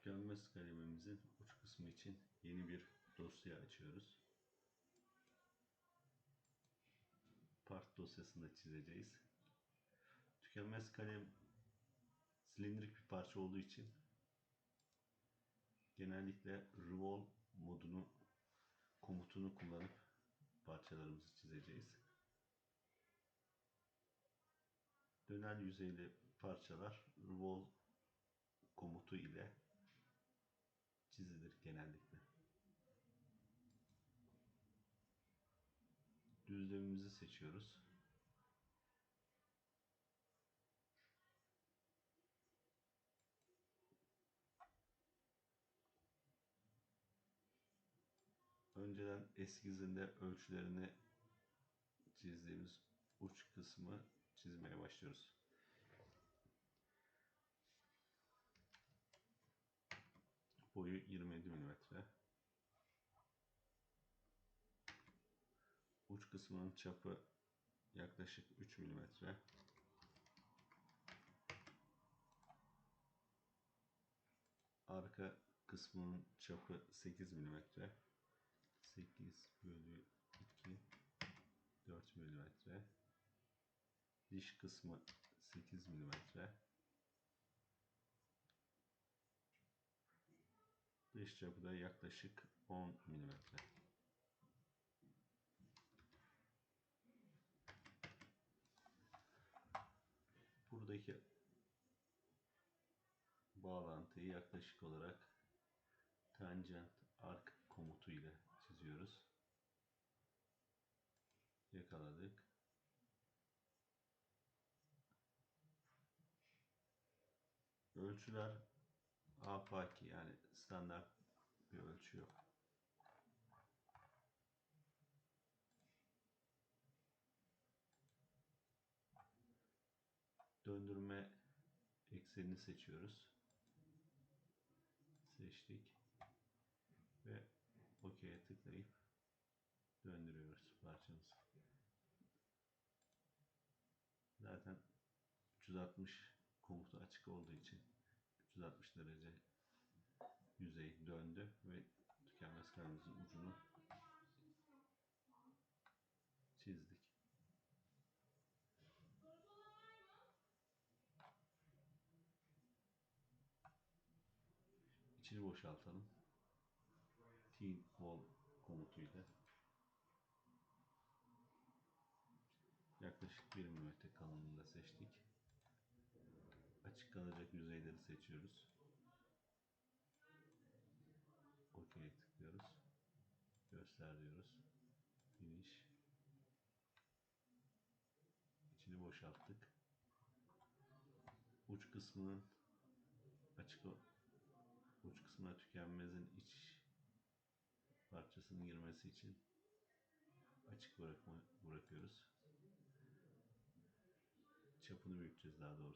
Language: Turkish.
Tükenmez kalemimizin uç kısmı için yeni bir dosya açıyoruz. Part dosyasında çizeceğiz. Tükenmez kalem silindirik bir parça olduğu için genellikle revolve modunu komutunu kullanıp parçalarımızı çizeceğiz. Dönen yüzeyli parçalar revolve komutu ile çizilir genellikle. Düzlemimizi seçiyoruz. Önceden eskizinde ölçülerini çizdiğimiz uç kısmı çizmeye başlıyoruz. Boyu 27 mm. Uç kısmının çapı yaklaşık 3 mm. Arka kısmının çapı 8 mm. 8 bölü 2 4 mm. Diş kısmı 8 mm. Dış çapı da yaklaşık 10 mm. Buradaki bağlantıyı yaklaşık olarak tangent arc komutu ile çiziyoruz. Yakaladık. Ölçüler afaki yani standart bir ölçü yok. Döndürme eksenini seçiyoruz. Seçtik. Ve OK'ye tıklayıp döndürüyoruz parçamızı. Zaten 360 komutu açık olduğu için 360 derece yüzey döndü ve tükenmez kalemimizin ucunu çizdik. İçini boşaltalım. Teen wall komutuyla yaklaşık 1 mm kalınlığında seçtik. Açık kalacak yüzeyleri seçiyoruz. OK'ye tıklıyoruz. Göster diyoruz. Finish. İçini boşalttık. Uç kısmının açık uç kısmına tükenmezin iç parçasının girmesi için açık bırakma, bırakıyoruz. Çapını büyüteceğiz daha doğrusu.